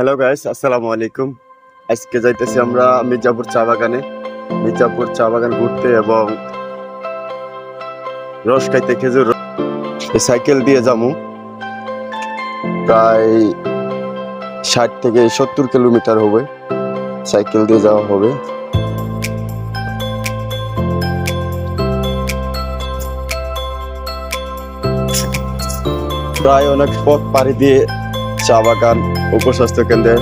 Hello guys আসসালামু আলাইকুম আজকে যাইতেছি আমরা মির্জাপুর চা বাগানে। মির্জাপুর চা বাগান ঘুরতে এবং রস খাইতে খেজুর সাইকেল দিয়ে যাব প্রায় ষাট থেকে সত্তর কিলোমিটার হবে। সাইকেল দিয়ে যাওয়া হবে। প্রায় অনেক পথ পাড়ি দিয়ে চা বাগান, উপস্বাস্থ্য কেন্দ্রে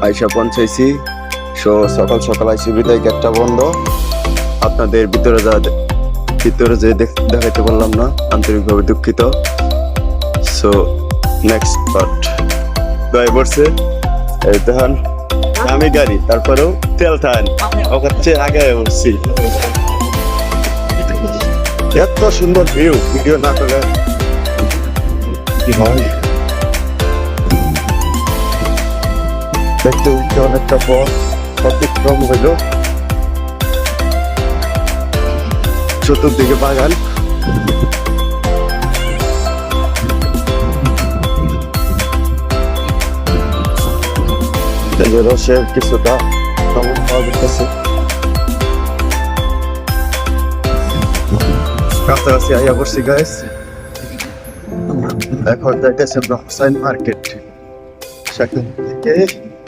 আইসা পৌঁছাইছি। সো সকাল সকাল আইসি, বিদায় গেটটা বন্ধ। আপনাদের ভিতরে যা ভিতরে যে দেখ- দেখাইতে পারলাম না, আন্তরিকভাবে দুঃখিত। সো নেক্সট পার্ট পড়ছে। এই দেখেন, আমি গাড়ি, তারপরেও তেল টান ওখান চেয়ে আগে উঠছি এত সুন্দর ভিউ ভিডিও না করলে কি হয়? দেখতে উঠতে অনেকটা পথ অতিক্রম হইল, চতুর্দিকে বাগান। রসের কিছুটা কেমন পাওয়া যেতেছে কাছাকাছি আইয়া পড়ছি গাইস এখন যাইতেছে আমরা হুসাইন মার্কেট। সেখান থেকে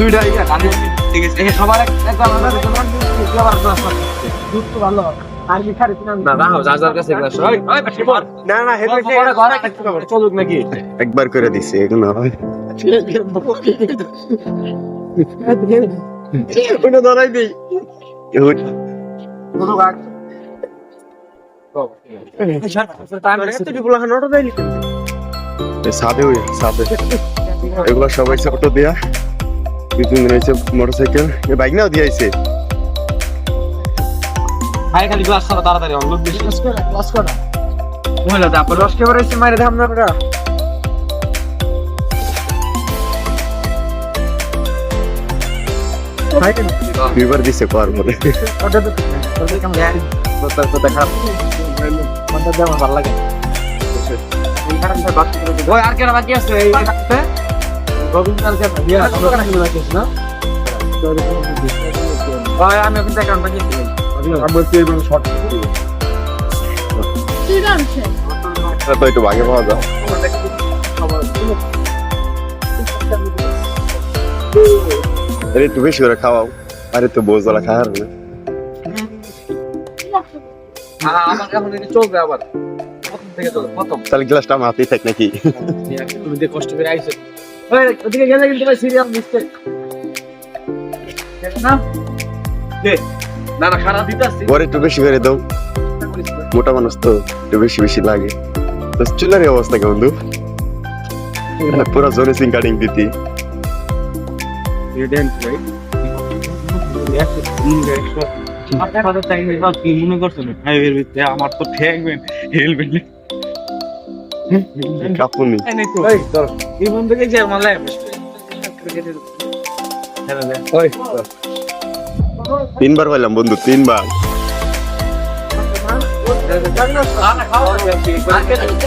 দুইটা ইয়া গাড়ি ঠিক আছে। সবার একবার আলাদা তোমার কি আবার ক্লাস দুধ তো ভালো। আর কি খারে না না যার যার কাছে ক্লাস ওই ওই না না হেড ঘরে ঘরে চলুক নাকি? একবার করে দিছি এগুলো হয়। ওটা ধরাই দিই। দুটো গাড়ি সাদে ওই সাদে। এগুলো সবাই অটো দেয়া। দুই তিন দিন হয়েছে মোটর সাইকেল বাইক নাও দিয়েছে ভাই খালি গ্লাস ছাড়া তাড়াতাড়ি অন লোক বেশি। গ্লাস করা মহিলা তারপর রস কে বেরোইছে মাইরে ধাম না ওরা দুইবার দিছে পার মনে ওটা তো ওটা কেমন জানি তো তো দেখা কোনটা দেওয়া ভালো লাগে। ওই আর কেন বাকি আছে এই তো একটু বেশি করে খাওয়াও আরে তো বোঝলা খাওয়ার না আমার এখন চলবে আবার তাহলে গ্লাসটা হাতেই থাক নাকি তুমি কষ্ট করে আইছো ওদিকে গেলে কিন্তু ভাই সিরিয়াস মিস্টেক না? দে না না খারাপ দিতে আসছি। একটু বেশি করে দাও। মোটা মানুষ তো একটু বেশি বেশি লাগে। তো চুলার অবস্থা কেমন বন্ধু পুরো জোরে সিং কাটিং দিতি। আমার তো ঠেকবেন হেলবেন কাপুনি। এই ধরো। এই বন্ধু যে মারলে ওই তিনবার পাইলাম বন্ধু তিনবার।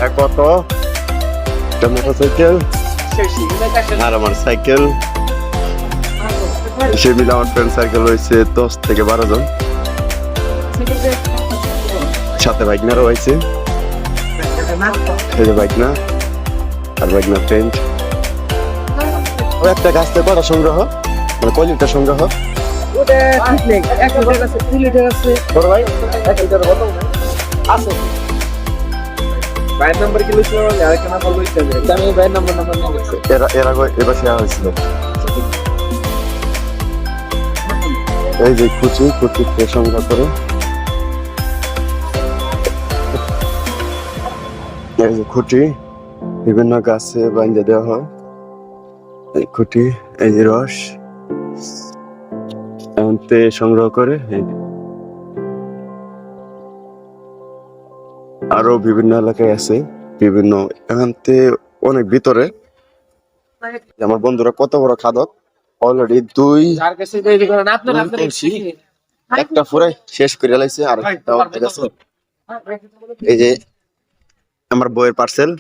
এক কত? একটা মোটরসাইকেল আর আমার সাইকেল। সে মিলে আমার ফ্রেন্ড সার্কেল রয়েছে দশ থেকে বারো জন। সাথে বাইকনারও হয়েছে। এই যে বাইকনা আর বাইকনা ফ্রেন্ড ও একটা গাছ থেকে কটা সংগ্রহ? মানে কয় লিটার সংগ্রহ? ওটা ঠিক নেই এক লিটার আছে। এই যে খুঁটি বিভিন্ন গাছে বান্ধে দেওয়া হয়। এই খুঁটি এই যে রস। এমনতে সংগ্রহ করে আরও বিভিন্ন এলাকায় আছে বিভিন্ন। এখানতে অনেক ভিতরে। আমার বন্ধুরা কত বড় খাদক। অলরেডি দুই একটা পুরাই শেষ করে লাইছে আর একটা এই যে আমার বইয়ের পার্সেল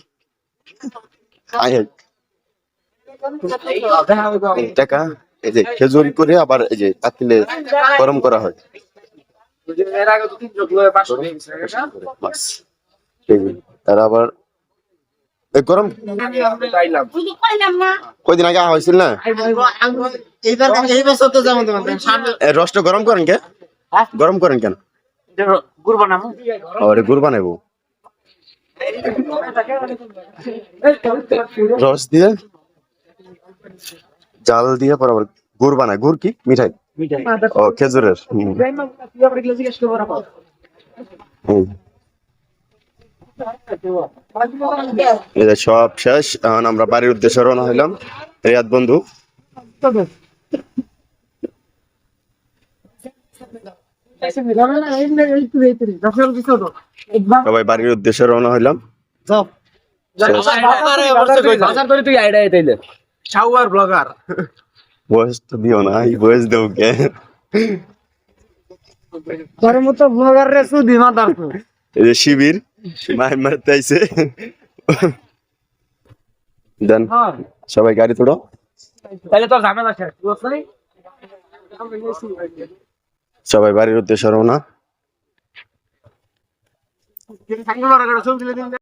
টাকা এই যে খেজুরি করে আবার এই যে পাতিলে গরম করা হয়। এর আগে তো তিন যোগ লয়ে পাঁচশো দিয়ে গেছে বাস। এই যে, আর আবার গরম কয়দিন আগে আওয়া হয়েছিল না? রসটা গরম করেন কে? গরম করেন কেন? নাম আরে গুড় বানাবো। রস দিয়ে জাল দিয়ে পর আবার গুড় বানায়। গুড় কি? মিঠাই? ও খেজুরের সব শেষ এখন আমরা বাড়ির উদ্দেশ্যে রওনা হইলাম। রিয়াদ বন্ধু। সবাই বাড়ির উদ্দেশ্যে রওনা হইলাম। শাওয়ার ব্লগার। বয়স তো দিও না এই বয়স দেও কে? তোর মতো ব্লগার রে সুদি মাদার এই যে শিবির মাই মারতে আইছে। দেন সবাই গাড়ি তোড়ো। তাহলে তোর ঝামেলা শেষ সবাই বাড়ির উদ্দেশ্যে রওনা।